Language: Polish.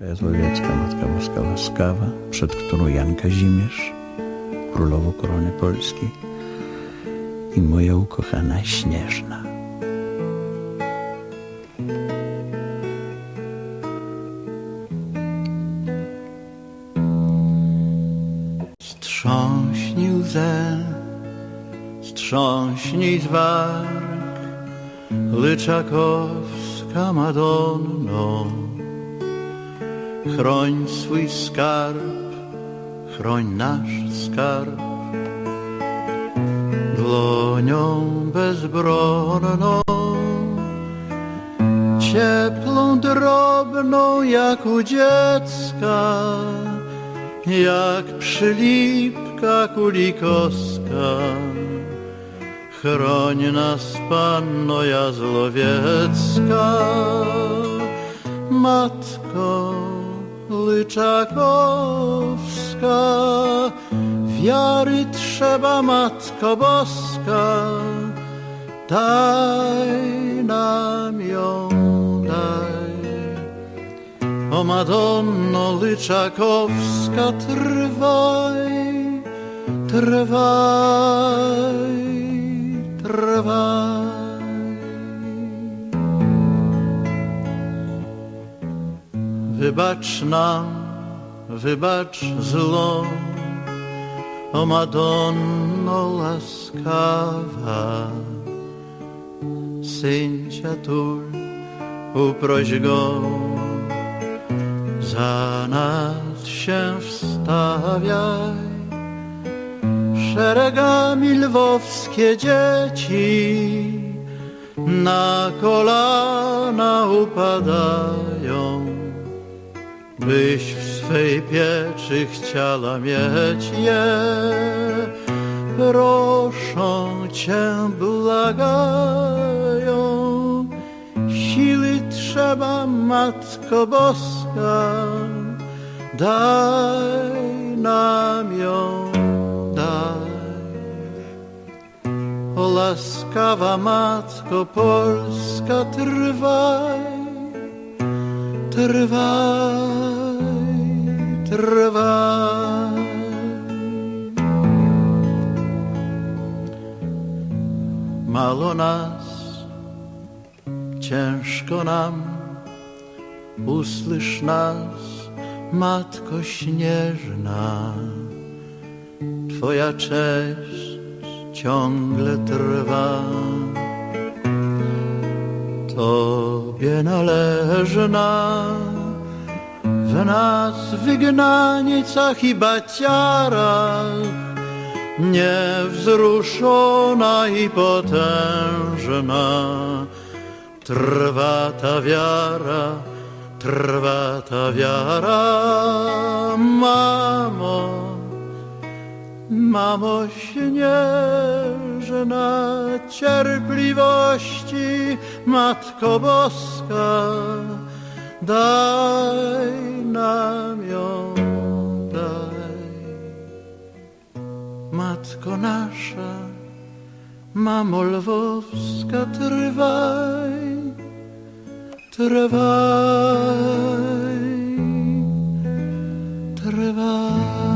Jazłowiecka Matka Boska Łaskawa, przed którą Jan Kazimierz, królowo korony polskiej i moja ukochana Śnieżna. Strząśnij łzę, strząśnij zwark, Lyczakowska Madonno. Chroń swój skarb, chroń nasz skarb, dłonią bezbronną, cieplą, drobną jak u dziecka, jak przylipka kulikowska. Chroń nas Panno Jazlowiecka, Matko Lyczakowska, wiary trzeba Matko Boska, daj nam ją, daj. O Madonno Lyczakowska, trwaj, trwaj, trwaj. Wybacz nam, wybacz zło, o Madonno łaskawa. Syncia tu uproś go, za nas się wstawiaj. Szeregami lwowskie dzieci na kolana upadają. Byś w swej pieczy chciała mieć je, proszą cię, błagają. Siły trzeba, Matko Boska, daj nam ją, daj. O łaskawa Matko Polska, trwaj, trwaj, trwaj. Mało nas, ciężko nam, usłysz nas, Matko Śnieżna. Twoja cześć ciągle trwa. Tobie należna w nas wygnanicach i baciarach niewzruszona i potężna trwa ta wiara, trwa ta wiara, mamo. Mamo śnieżna cierpliwości, Matko Boska, daj nam ją, daj. Matko nasza, mamo lwowska, trwaj, trwaj, trwaj.